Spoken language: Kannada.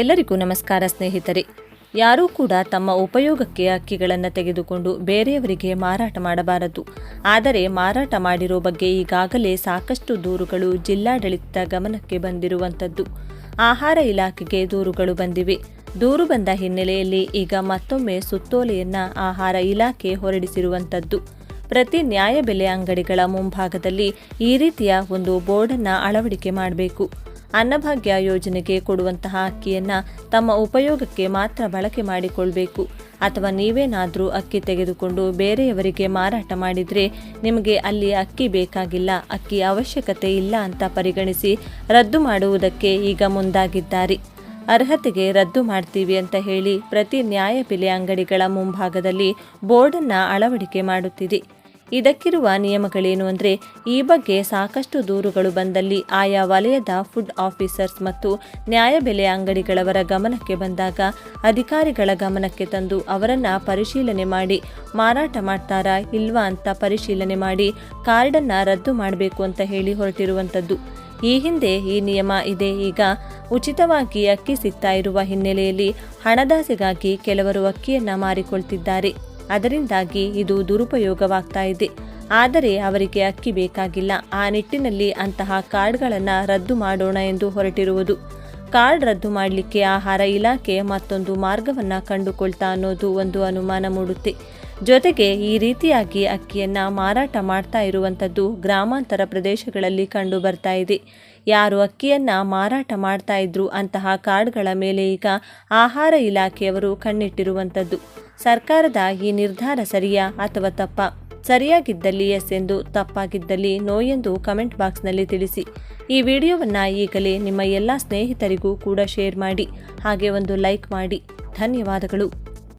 ಎಲ್ಲರಿಗೂ ನಮಸ್ಕಾರ ಸ್ನೇಹಿತರೆ. ಯಾರೂ ಕೂಡ ತಮ್ಮ ಉಪಯೋಗಕ್ಕೆ ಅಕ್ಕಿಗಳನ್ನು ತೆಗೆದುಕೊಂಡು ಬೇರೆಯವರಿಗೆ ಮಾರಾಟ ಮಾಡಬಾರದು. ಆದರೆ ಮಾರಾಟ ಮಾಡಿರೋ ಬಗ್ಗೆ ಈಗಾಗಲೇ ಸಾಕಷ್ಟು ದೂರುಗಳು ಜಿಲ್ಲಾಡಳಿತದ ಗಮನಕ್ಕೆ ಬಂದಿರುವಂಥದ್ದು. ಆಹಾರ ಇಲಾಖೆಗೆ ದೂರುಗಳು ಬಂದಿವೆ. ದೂರು ಬಂದ ಹಿನ್ನೆಲೆಯಲ್ಲಿ ಈಗ ಮತ್ತೊಮ್ಮೆ ಸುತ್ತೋಲೆಯನ್ನ ಆಹಾರ ಇಲಾಖೆ ಹೊರಡಿಸಿರುವಂಥದ್ದು. ಪ್ರತಿ ನ್ಯಾಯಬೆಲೆ ಅಂಗಡಿಗಳ ಮುಂಭಾಗದಲ್ಲಿ ಈ ರೀತಿಯ ಒಂದು ಬೋರ್ಡನ್ನು ಅಳವಡಿಕೆ ಮಾಡಬೇಕು. ಅನ್ನಭಾಗ್ಯ ಯೋಜನೆಗೆ ಕೊಡುವಂತಹ ಅಕ್ಕಿಯನ್ನು ತಮ್ಮ ಉಪಯೋಗಕ್ಕೆ ಮಾತ್ರ ಬಳಕೆ ಮಾಡಿಕೊಳ್ಬೇಕು. ಅಥವಾ ನೀವೇನಾದರೂ ಅಕ್ಕಿ ತೆಗೆದುಕೊಂಡು ಬೇರೆಯವರಿಗೆ ಮಾರಾಟ ಮಾಡಿದರೆ ನಿಮಗೆ ಅಲ್ಲಿ ಅಕ್ಕಿ ಬೇಕಾಗಿಲ್ಲ, ಅಕ್ಕಿ ಅವಶ್ಯಕತೆ ಇಲ್ಲ ಅಂತ ಪರಿಗಣಿಸಿ ರದ್ದು ಮಾಡುವುದಕ್ಕೆ ಈಗ ಮುಂದಾಗಿದ್ದಾರೆ. ಅರ್ಹತೆಗೆ ರದ್ದು ಮಾಡ್ತೀವಿ ಅಂತ ಹೇಳಿ ಪ್ರತಿ ನ್ಯಾಯಬೆಲೆ ಅಂಗಡಿಗಳ ಮುಂಭಾಗದಲ್ಲಿ ಬೋರ್ಡನ್ನು ಅಳವಡಿಕೆ ಮಾಡುತ್ತಿದೆ. ಇದಕ್ಕಿರುವ ನಿಯಮಗಳೇನು ಅಂದರೆ, ಈ ಬಗ್ಗೆ ಸಾಕಷ್ಟು ದೂರುಗಳು ಬಂದಲ್ಲಿ ಆಯಾ ವಲಯದ ಫುಡ್ ಆಫೀಸರ್ಸ್ ಮತ್ತು ನ್ಯಾಯಬೆಲೆ ಅಂಗಡಿಗಳವರ ಗಮನಕ್ಕೆ ಬಂದಾಗ, ಅಧಿಕಾರಿಗಳ ಗಮನಕ್ಕೆ ತಂದು ಅವರನ್ನು ಪರಿಶೀಲನೆ ಮಾಡಿ, ಮಾರಾಟ ಮಾಡ್ತಾರಾ ಇಲ್ವಾ ಅಂತ ಪರಿಶೀಲನೆ ಮಾಡಿ ಕಾರ್ಡನ್ನು ರದ್ದು ಮಾಡಬೇಕು ಅಂತ ಹೇಳಿ ಹೊರಟಿರುವಂಥದ್ದು. ಈ ಹಿಂದೆ ಈ ನಿಯಮ ಇದೆ. ಈಗ ಉಚಿತವಾಗಿ ಅಕ್ಕಿ ಸಿಗ್ತಾ ಇರುವ ಹಿನ್ನೆಲೆಯಲ್ಲಿ ಹಣದಾಸೆಗಾಗಿ ಕೆಲವರು ಅಕ್ಕಿಯನ್ನು ಮಾರಿಕೊಳ್ತಿದ್ದಾರೆ. ಅದರಿಂದಾಗಿ ಇದು ದುರುಪಯೋಗವಾಗ್ತಾ ಇದೆ. ಆದರೆ ಅವರಿಗೆ ಅಕ್ಕಿ ಬೇಕಾಗಿಲ್ಲ. ಆ ನಿಟ್ಟಿನಲ್ಲಿ ಅಂತಹ ಕಾರ್ಡ್ಗಳನ್ನು ರದ್ದು ಮಾಡೋಣ ಎಂದು ಹೊರಟಿರುವುದು. ಕಾರ್ಡ್ ರದ್ದು ಮಾಡಲಿಕ್ಕೆ ಆಹಾರ ಇಲಾಖೆ ಮತ್ತೊಂದು ಮಾರ್ಗವನ್ನು ಕಂಡುಕೊಳ್ತಾ ಅನ್ನೋದು ಒಂದು ಅನುಮಾನ ಮೂಡುತ್ತೆ. ಜೊತೆಗೆ ಈ ರೀತಿಯಾಗಿ ಅಕ್ಕಿಯನ್ನು ಮಾರಾಟ ಮಾಡ್ತಾ ಇರುವಂಥದ್ದು ಗ್ರಾಮಾಂತರ ಪ್ರದೇಶಗಳಲ್ಲಿ ಕಂಡು ಬರ್ತಾ ಇದೆ. ಯಾರು ಅಕ್ಕಿಯನ್ನು ಮಾರಾಟ ಮಾಡ್ತಾ ಇದ್ರು ಅಂತಹ ಕಾರ್ಡ್ಗಳ ಮೇಲೆ ಈಗ ಆಹಾರ ಇಲಾಖೆಯವರು ಕಣ್ಣಿಟ್ಟಿರುವಂಥದ್ದು. ಸರ್ಕಾರದ ಈ ನಿರ್ಧಾರ ಸರಿಯಾ ಅಥವಾ ತಪ್ಪ? ಸರಿಯಾಗಿದ್ದಲ್ಲಿ ಎಸ್ ಎಂದು, ತಪ್ಪಾಗಿದ್ದಲ್ಲಿ ನೋ ಎಂದು ಕಮೆಂಟ್ ಬಾಕ್ಸ್ನಲ್ಲಿ ತಿಳಿಸಿ. ಈ ವಿಡಿಯೋವನ್ನು ಈಗಲೇ ನಿಮ್ಮ ಎಲ್ಲ ಸ್ನೇಹಿತರಿಗೂ ಕೂಡ ಶೇರ್ ಮಾಡಿ. ಹಾಗೆ ಒಂದು ಲೈಕ್ ಮಾಡಿ. ಧನ್ಯವಾದಗಳು.